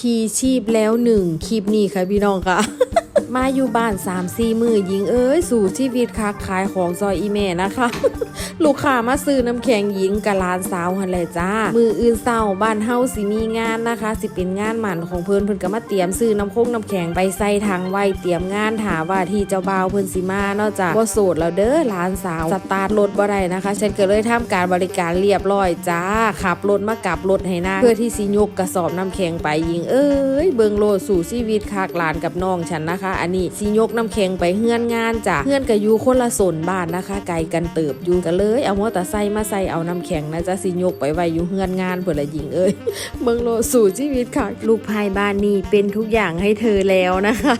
พีชีพแล้วหนึ่งคลิปนี้ค่ะพี่น้องค่ะ มาอยู่บ้าน3ามสี่มือยิงเอ้ยสู่ชีวิตค้าขายของซอยอีเมนะคะ ลูกค้ามาซื้อน้ำแข็งหญิงกับร้านสาวหันเลยจ้า มืออื่นเศร้าบ้านเฮาสิมีงานนะคะ สิเป็นงานหมันของเพิ่นเพิ่นก็มาเตรียมซื้อน้ำคงน้ำแข็งไปใส่ทางไว้เตรียมงานถาว่าที่เจ้าบ่าวเพิ่นสิมาเนอกจากบ่โสดแล้วเด้อร้านสาวสตาร์ทรถบ่ได้นะคะฉันก็เลยทำการบริการเรียบร้อยจ้าขับรถมากลับรถให้นางเพื่อที่สิยกกระสอบน้ำแข็งไปยิงเอ้ยเบิงโลดสู่ชีวิตคากหลานกับน้องฉันนะคะอันนี้สิยกน้ำแข็งไปเฮือนงานจ้ะเฮือนก็อยู่คนละสนบ้านนะคะ ไกลกันเติบอยู่กันเลย เอามอเตอร์ไซค์มาใส่เอาน้ำแข็งนะจ๊ะสิยกไปไว้อยู่เฮือนงานเพื่อละยิงเอ้ยเมืองโลสู่ชีวิตค่ะ ลูกภายบ้านนี้เป็นทุกอย่างให้เธอแล้วนะคะ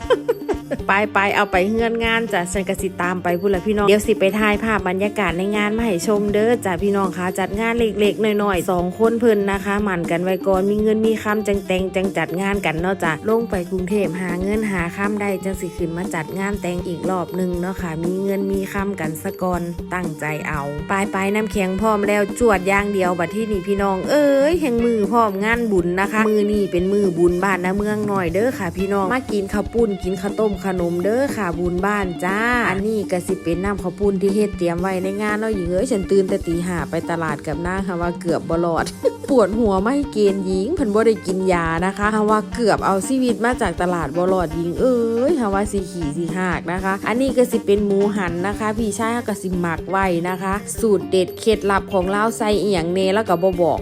ไปไปเอาไปเฮือนงานจ้ะฉันก็สิตามไปพุ่นละพี่น้องเดี๋ยวสิไปถ่ายภาพบรรยากาศในงานมาให้ชมเด้อจ้ะพี่น้องคะจัดงานเล็กๆหน่อยๆสองคนเพิ่นนะคะหมั่นกันไว้ก่อนมีเงินมีคำจังแต่งจังจัดงานกันเนาะจ้ะลงไปกรุงเทพหาเงินหาคำได้จังสิขึ้นมาจัดงานแต่งอีกรอบหนึงเนาะค่ะ มีเงินมีคำกันสะก่อนตั้งใจเอาไปไปน้ำแข็งพร้อมแล้วจวดย่างเดียวบัดที่นี่พี่น้อง เอ้ยแห่งมือพร้อมงานบุญนะคะ มือนี่เป็นมือบุญบ้านนะเมืองหน่อยเด้อค่ะ พี่น้องมากินข้าวปุ้นกินข้าวต้มขนมเด้อค่ะบุญบ้านจ้า อันนี้ก็สิเป็นน้ำข้าวปุ้นที่เฮ็ดเตรียมไว้ในงานเนาะหญิงเอ้ยฉันตื่นแต่ตีห้าไปตลาดกับนางค่ะว่าเกือบบลอด ปวดหัวไม่เกณฑ์หญิงเพิ่นบ่ได้กินยานะคะฮาว่าเกือบเอาชีวิตมาจากตลาดบลอดหญิงเอ้ยฮาว่าสีขี่สีหากนะคะ อันนี้ก็สิเป็นหมูหันนะคะ พี่ชายก็สิหมักไว้นะคะ สูตรเด็ดเคล็ดลับของเราใส่อียงเนแล้วก็บ่บอก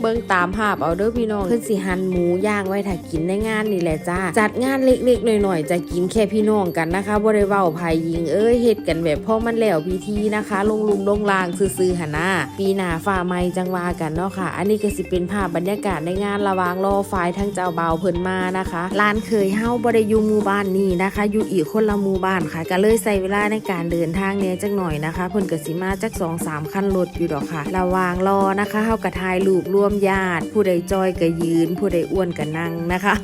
เบิ่งตามภาพเอาเด้อพี่น้องเพิ่นสิหั่นหมูย่างไว้ถ้ากินในงานนี่แหละจ้า จัดงานเล็กๆหน่อยๆจะกินแค่พี่น้องกันนะคะบ่ได้เว้าภายยิงเอ้ยเฮ็ดกันแบบพ่อมันแล้วพิธีนะคะ ลงลุมลงลางซื่อๆหั่นนะปีหน้าฟ้าใหม่จังว่ากันเนาะค่ะ อันนี้ก็สิเป็นภาพบรรยากาศในงานระวางรอฝ่ายทั้งเจ้าบ่าวเพิ่นมานะคะร้านเคยเฮาบ่ได้อยู่หมู่บ้านนี้นะคะ อยู่อีกคนละหมู่บ้านค่ะ ก็เลยใช้เวลาในการเดินทางเนี่ยจักหน่อยนะคะเพิ่นก็สิมาจัก2-3คันรถอยู่ดอกค่ะ ระวางรอนะคะเฮาก็ถ่ายรูปรวมญาติ ผู้ใดจอยก็ยืน ผู้ใดอ้วนก็นั่งนะคะ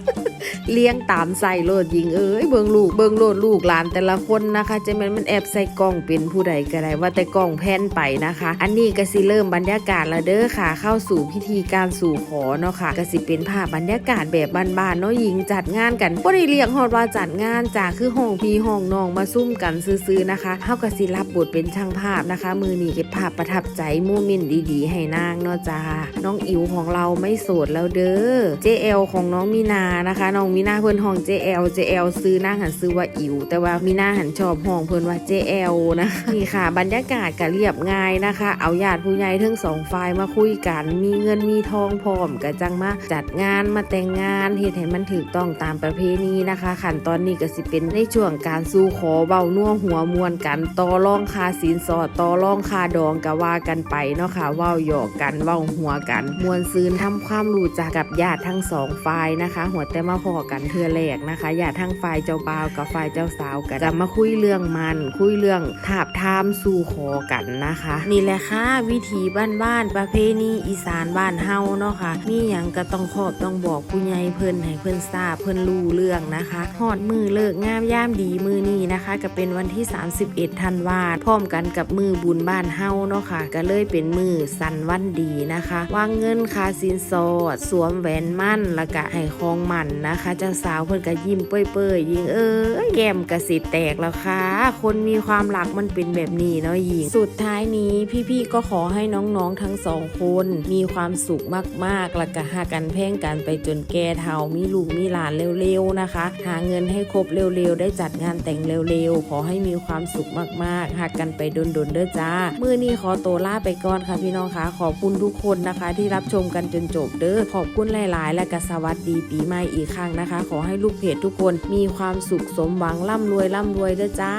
เลี้ยงตามใส่โลดยิงเอ้ยเบิงลูกเบิงโลดลูกหลานแต่ละคนนะคะจะมันมันแอบใส่กล้องเป็นผู้ใดก็ได้ว่าแต่กล้องแพนไปนะคะ อันนี้ก็สิเริ่มบรรยากาศล้วเด้อค่ะ เข้าสู่พิธีการสู่ขอเนาะค่ะก็สิเป็นภาพบรรยากาศแบบบ้านๆเนาะหญิงจัดงานกันบ่ได้เรียกฮอดว่าจัดงานจ้าคือห้องพี่ห้องน้องมาซุ่มกันซื้อๆนะคะเฮาก็สิรับบทเป็นช่างภาพนะคะ มือนี้เก็บภาพประทับใจมูมินดีๆ ให้นางเนาะจ้าน้องอิวของเราไม่โสดแล้วเด้อ JL ของน้องมีนานะคะ น้องมีนาเพิ่อนห้อง JL JL ซื้อนางหันซื้อว่าอิ๋วแต่ว่ามีนาหันชอบห้องเพิ่อนว่า JL นะนี่ค่ะ บรรยากาศก็เรียบง่ายนะคะ เอาญาติผู้ใหญ่ทั้งสองฝ่ายมาคุยกัน มีเงินมีทองพร้อมก็จังมาจัดงานมาแต่งงานเฮ็ดให้มันถูกต้องตามประเพณีนะคะขั้นตอนนี้ก็สิเป็นในช่วงการสู่ขอเว้านัวหัวมวนกันต่อรองคาสินสอดต่อรองคาดองก็ว่ากันไปเนาะค่ะเว้าหยอกกันเว้าหัวกันมวนซืนทำความรู้จักกับญาติทั้งสองฝ่ายนะคะ หัวแต่มาพอกันเทือแรกนะคะญาติทั้งฝ่ายเจ้าบ่าวกับฝ่ายเจ้าสาวกันจะมาคุยเรื่องมัน คุยเรื่องถาบทามสู่ขอกันนะคะ นี่แหละค่ะวิถีบ้านๆประเพณีอีสานบ้านเฮาเนาะค่ะมีหยังก็ต้องขอบต้องบอกผู้ใหญ่เพิ่นให้เพิ่นทราบเพิ่นรู้เรื่องนะคะฮอดมือเลิกงามย่ามดีมือนี้นะคะ ก็เป็นวันที่ 31ธันวาคมพร้อมกันกับมือบุญบ้านเฮาเนาะค่ะก็เลยเป็นมือสันวันดีนะคะวางเงินค่าสินสอด สวมแหวนมั่นแล้วก็ให้คองมันนะคะเจ้าสาวเพิ่นก็ยิ้มเปื่อยๆยิงเอ้ยแก้มกระสิแตกแล้วค่ะ คนมีความรักมันเป็นแบบนี้เนาะยิง สุดท้ายนี้พี่ๆก็ขอให้น้องๆทั้งสองคนมีความสุขมากๆแล้วก็หากันแพ่งกันไปจนแก่เฒ่ามีลูกมีหลานเร็วๆนะคะ หาเงินให้ครบเร็วๆ ได้จัดงานแต่งเร็วๆ ขอให้มีความสุขมากๆหากกันไปดนๆเด้อจ้า มือนี้ขอตัวลาไปก่อนค่ะพี่น้องคะขอบคุณทุกคนนะคะที่รับรับชมกันจนจบเด้อขอบคุณหลาย ๆ และก็สวัสดีปีใหม่อีกครั้งนะคะ ขอให้ลูกเพจทุกคนมีความสุขสมหวังร่ำรวยร่ำรวยเด้อจ้า